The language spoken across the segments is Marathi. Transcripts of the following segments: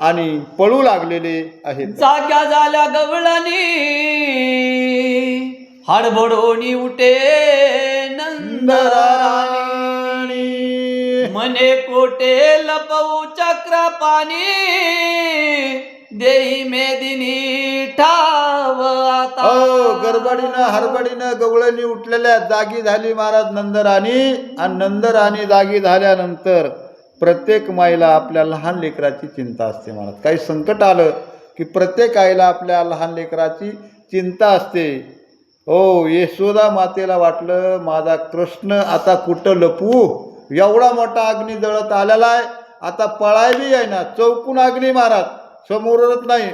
आणि पळू लागलेले आहेत. जाग्या झाल्या गवळणी हडबडोनी उठे नंदराणी. मने कोटे लपवू चक्र पाणी देही मेदिनी ठाव आता. हो गडबडीनं हरबडीनं गवळणी उठलेल्या जागी झाली महाराज नंदराणी. आणि नंदराणी जागी झाल्यानंतर प्रत्येक माईला आपल्या लहान लेकराची चिंता असते म्हणत. काही संकट आलं की प्रत्येक आईला आपल्या लहान लेकराची चिंता असते. हो यशोदा मातेला वाटलं माझा कृष्ण आता कुठं लपवू एवढा मोठा अग्नी जळत आलेला आहे. आता पळाय बी आहे ना चौकून अग्नी मारात समोरच नाही.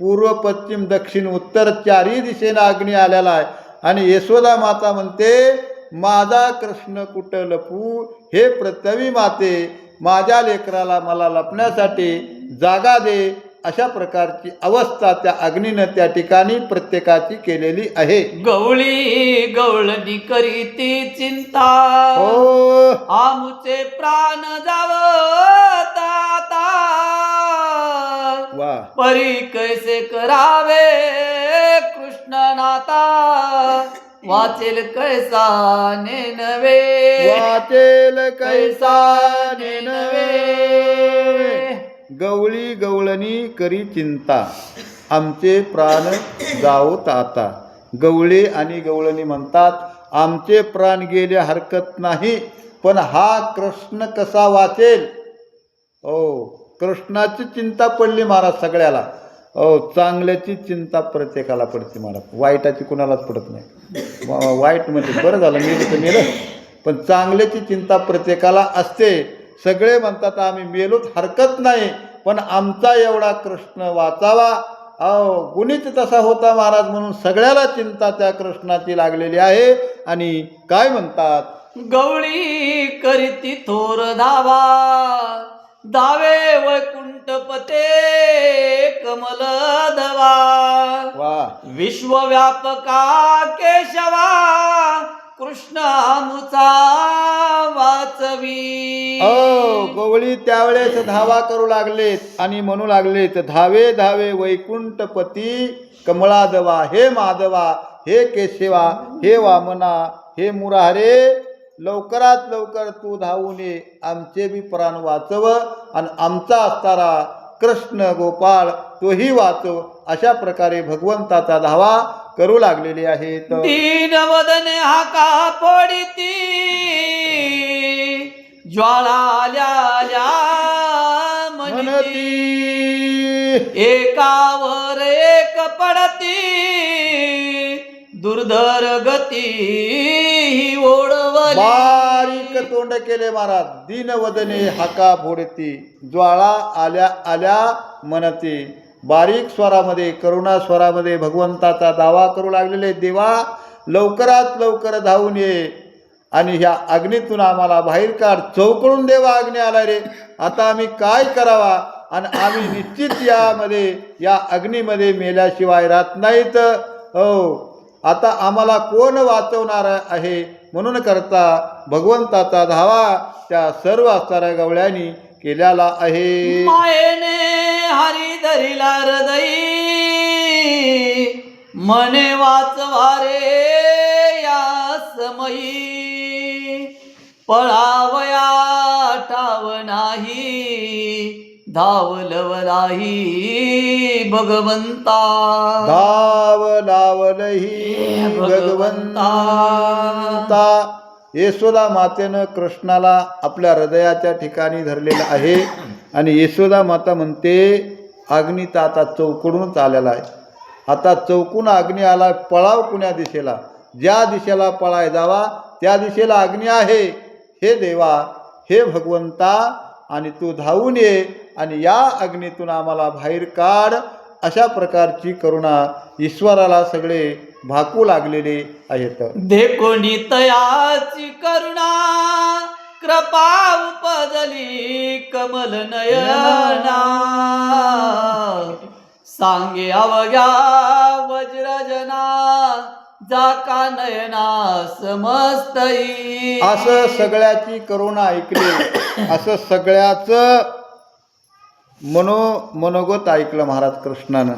पूर्व पश्चिम दक्षिण उत्तर चारही दिशेनं अग्नी आलेला आहे. आणि यशोदा माता म्हणते माझा कृष्ण कुठं लपू? हे पृथ्वी माते माझ्या लेकराला मला लपण्यासाठी जागा दे अशा प्रकारची अवस्था त्या अग्नीनं त्या ठिकाणी प्रत्येकाची केलेली आहे. गवळी गवळणी करीती चिंता. हो. आमुचे प्राण जाव वा. परी कैसे करावे कृष्ण नाता वाचेल कैसा नेनवे वाचेल कैसा नेनवे गवळी गवळणी करी चिंता. आमचे प्राण जाऊत आता. गवळे आणि गवळणी म्हणतात आमचे प्राण गेले हरकत नाही पण हा कृष्ण कसा वाचेल? हो कृष्णाची चिंता पडली महाराज सगळ्याला. हो चांगल्याची चिंता प्रत्येकाला पडते मला. वाईटाची कुणालाच पडत नाही. वाईट म्हणजे बरं झालं मी तर मेलं पण चांगल्याची चिंता प्रत्येकाला असते. सगळे म्हणतात आम्ही मेलोच हरकत नाही. पण आमचा एवढा कृष्ण वाचावा. अहो गुणित तसा होता महाराज म्हणून सगळ्याला चिंता त्या कृष्णाची लागलेली आहे. आणि काय म्हणतात? गवळी करीती थोर धावा. दावे वैकुंठपते कमल धवा. विश्वव्यापका केशवा कृष्ण वाचवी. गवळी त्यावेळेस धावा करू लागलेत आणि म्हणू लागलेत धावे धावे वैकुंठपती कमळादवा हे माधवा हे केशवा हे वामना हे मुरारे लवकरात लवकर तू धावून ये. आमचे बी प्राण वाचव आणि आमचा असणारा कृष्ण गोपाळ तोही वाचव. अशा प्रकारे भगवंताचा धावा करू लागलेले आहेत. दीन हा हाका पडिती? ज्वाळा म्हणती एकावर एक पडती. दुर्धर गती बारीक तोंड केले महाराज. दिनवदने हाका फोडती ज्वाळा आल्या आल्या म्हणते. बारीक स्वरामध्ये करुणा स्वरामध्ये भगवंताचा दावा करू लागलेले देवा लवकरात लवकर धावून ये आणि ह्या अग्नीतून आम्हाला बाहेर काढ. चौकडून देवा अग्नी आला रे. आता आम्ही काय करावा? आणि आम्ही निश्चित यामध्ये या अग्नीमध्ये मेल्याशिवाय राहत नाहीत. हो. आता आम्हाला कोण वाचवणार आहे? म्हणून करता भगवंताचा धावा त्या सर्व असणाऱ्या गवळ्यांनी केलेला आहे. मायेने हरी धरिला हृदयी मने वाचवारे या समयी. पळावया ठाव नाही धावलवलाही भगवंता. लावलही भगवंता. यशोदा मातेनं कृष्णाला आपल्या हृदयाच्या ठिकाणी धरलेलं आहे. आणि यशोदा माता म्हणते अग्नी तर आता चौकडूनच आलेला आहे. आता चौकून अग्नी आला पळाव कुण्या दिशेला? ज्या दिशेला पळाय जावा त्या दिशेला अग्नी आहे. हे देवा हे भगवंता आणि तू धावून ये आणि या अग्नीतून आम्हाला बाहेर काढ. अशा प्रकारची करुणा ईश्वराला सगळे भाकू लागलेले आहेत. देखोनी तयाची करुणा कृपा उपजली कमल नयना. सांगे अवघ्या वज्रजना जाका नयना समस्तई असं सगळ्याची करुणा ऐकली असं सगळ्याच मनो मनोगत ऐकलं महाराज कृष्णानं.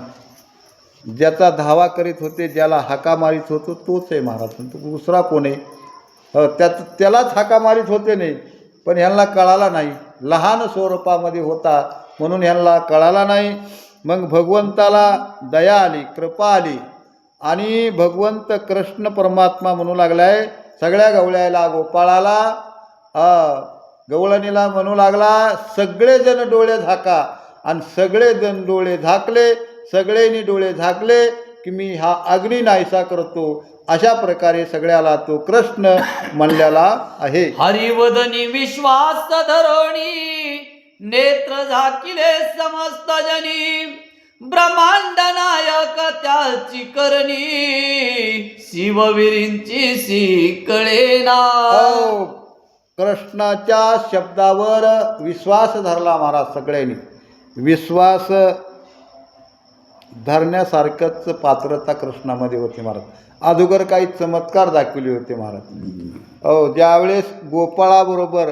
ज्याचा धावा करीत होते ज्याला हाका मारीत होतो तोच आहे महाराज. पण तो दुसरा कोण आहे? त्यात त्यालाच हाका मारीत होते नाही पण ह्यांना कळाला नाही. लहान स्वरूपामध्ये होता म्हणून ह्यांना कळाला नाही. मग भगवंताला दया आली कृपा आली आणि भगवंत कृष्ण परमात्मा म्हणू लागलाय सगळ्या गवळ्याला गोपाळाला गवळणीला म्हणू लागला सगळेजण डोळे झाका. आणि सगळेजण डोळे झाकले सगळ्यांनी डोळे झाकले की मी हा अग्नी नाहीसा करतो. अशा प्रकारे सगळ्याला तो कृष्ण म्हणलेला आहे. हरिवदनी विश्वास धरोणी नेत्र झाकिले समस्त जनी. ब्रह्मांड नायक त्याची करणी शिववीरींची सी कळेना हो, कृष्णाच्या शब्दावर विश्वास धरला महाराज सगळ्यांनी. विश्वास धरण्यासारखंच पात्रता कृष्णामध्ये होती महाराज. अगोदर काही चमत्कार दाखवले होते महाराज. हो ज्यावेळेस गोपाळाबरोबर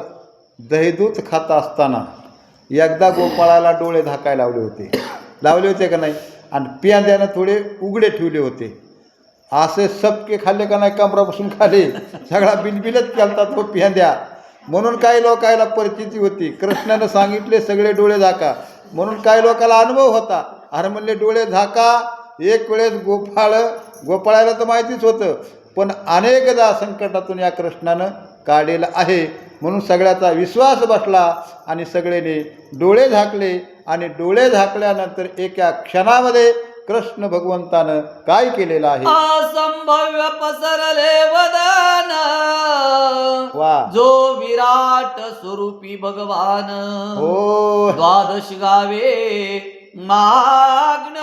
दहीदूत खात असताना एकदा गोपाळाला डोळे झाकायला लावले होते. लावले होते का नाही? आणि पियांद्यानं थोडे उघडे ठेवले होते. असे सबके खाल्ले का नाही कमरापासून खाले? सगळा बिलबिलच केलता तो हो पियांद्या म्हणून काही लोकायला परिस्थिती होती. कृष्णानं सांगितले सगळे डोळे झाका. म्हणून काही लोकांना अनुभव होता. अरे म्हणले डोळे झाका एक वेळेस गोपाळ गोपाळाला तर माहितीच होतं पण अनेकदा संकटातून या कृष्णानं काढलेलं आहे. म्हणून सगळ्याचा विश्वास बसला आणि सगळेने डोळे झाकले आणि डोळे झाकल्यानंतर एका क्षणामध्ये कृष्ण भगवंतानं काय केलेलं आहे? असंभव्य पसरले वदन. वा. जो विराट स्वरूपी भगवान. हो. द्वादश गावे माग्न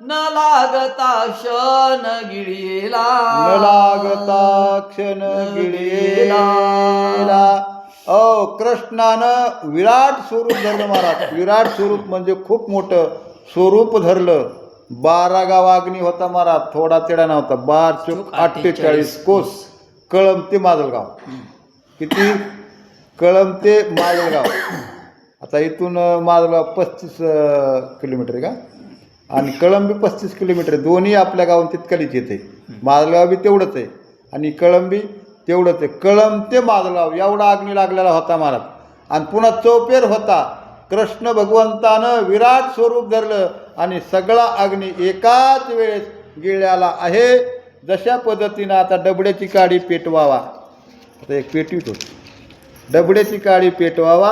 न लागता शन गिळीला. न लागता क्षण गिळेला. ओ कृष्णानं विराट स्वरूप धरलं महाराज. विराट स्वरूप म्हणजे खूप मोठं स्वरूप धरलं. बारा गाव अग्नी होता महाराज. थोडा तेडा नव्हता. बार चौक अठ्ठेचाळीस. कोस कळम ते माजलगाव. किती कळम ते माजलगाव. आता इथून अं, माजलगाव पस्तीस किलोमीटर का? आणि कळंबी पस्तीस किलोमीटर दोन्ही आपल्या गावात तितकलीच येते. माजलगाव बी तेवढंच आहे. आणि कळंबी तेवढंच आहे. कळंब ते माजलगाव एवढा अग्नी लागलेला होता महाराज. आणि पुन्हा चौपेर होता. कृष्ण भगवंतानं विराट स्वरूप धरलं आणि सगळा अग्नी एकाच वेळेस गिळल्याला आहे. जशा पद्धतीनं आता डबड्याची काडी पेटवावा. आता एक पेटवीत होती. डबड्याची काळी पेटवावा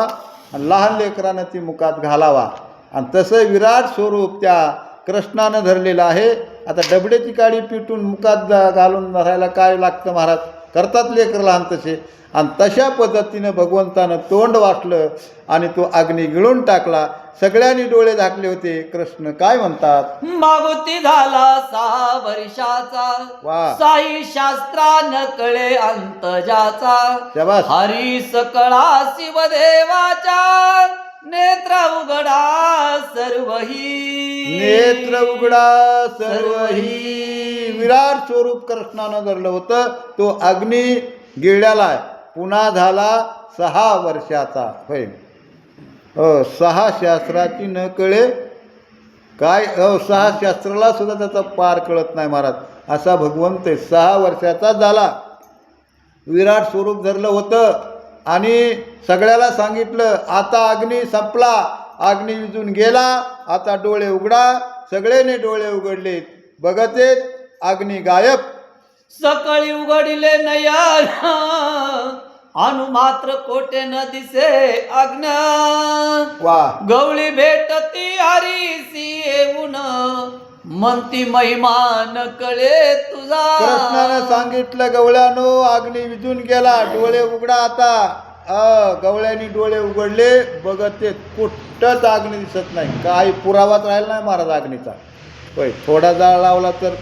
आणि लहान लेकरानं ती मुखात घालावा. आणि तसं विराट स्वरूप त्या कृष्णानं धरलेलं आहे. आता डबड्याची काळी पिटून मुखात जा- घालून धरायला काय लागतं महाराज? करतात लेकर लहान तसे. आणि तशा पद्धतीनं भगवंतानं तोंड वाटलं आणि तो अग्नी गिळून टाकला. सगळ्यांनी डोळे झाकले होते. कृष्ण काय म्हणतात? मागुती झाला सहा वर्षाचा. वा. साई शास्त्रान कळे अंतजाचा. हरी सकळा शिवदेवाच्या. नेत्र उघडा सर्वही. नेत्र उघडा सर्व ही विराट स्वरूप कृष्णानं धरलं होतं. तो अग्नी गिळल्याला आहे. पुन्हा झाला सहा वर्षाचा. होय. सहा शास्त्राची न कळे काय सहा शास्त्राला सुद्धा त्याचा पार कळत नाही महाराज. असा भगवंत आहे. सहा वर्षाचा झाला. विराट स्वरूप धरलं होतं. आणि सगळ्याला सांगितलं आता अग्नी संपला. अग्नी विजून गेला. आता डोळे उघडा. सगळेने डोळे उघडले. बघत अग्नी गायब. सकाळी उघडले नया अनु मात्र कोटे न दिसे अग्न. वा. गवळी भेटती हरीसी येऊन म्हणती महिमा न कळे कृष्णानं तुझा सांगितलं गवळ्यानो अग्नी विजून गेला डोळे उघडा आता. अ गवळ्यानी डोळे उघडले बघत येत कुठंच अग्नी दिसत नाही. काही पुरावाच राहिला नाही महाराज अग्नीचा. होय थोडा जाळ लावला तर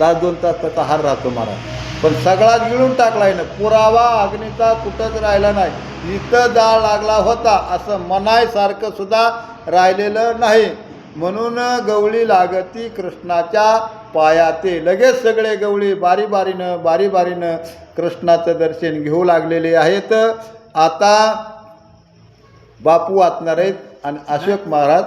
तास दोन तास त्याचा हार राहतो महाराज. पण सगळा गिळून टाकलाय ना. पुरावा अग्नीचा कुठंच राहिला नाही. इथं जाळ लागला होता असं मनायसारखं सुद्धा राहिलेलं नाही. म्हणून गवळी लागती कृष्णाच्या पायाते. लगेच सगळे गवळी बारी बारीनं बारी बारीनं कृष्णाचं दर्शन घेऊ लागलेले आहेत. आता बापू वाचणार आहेत आणि अशोक महाराज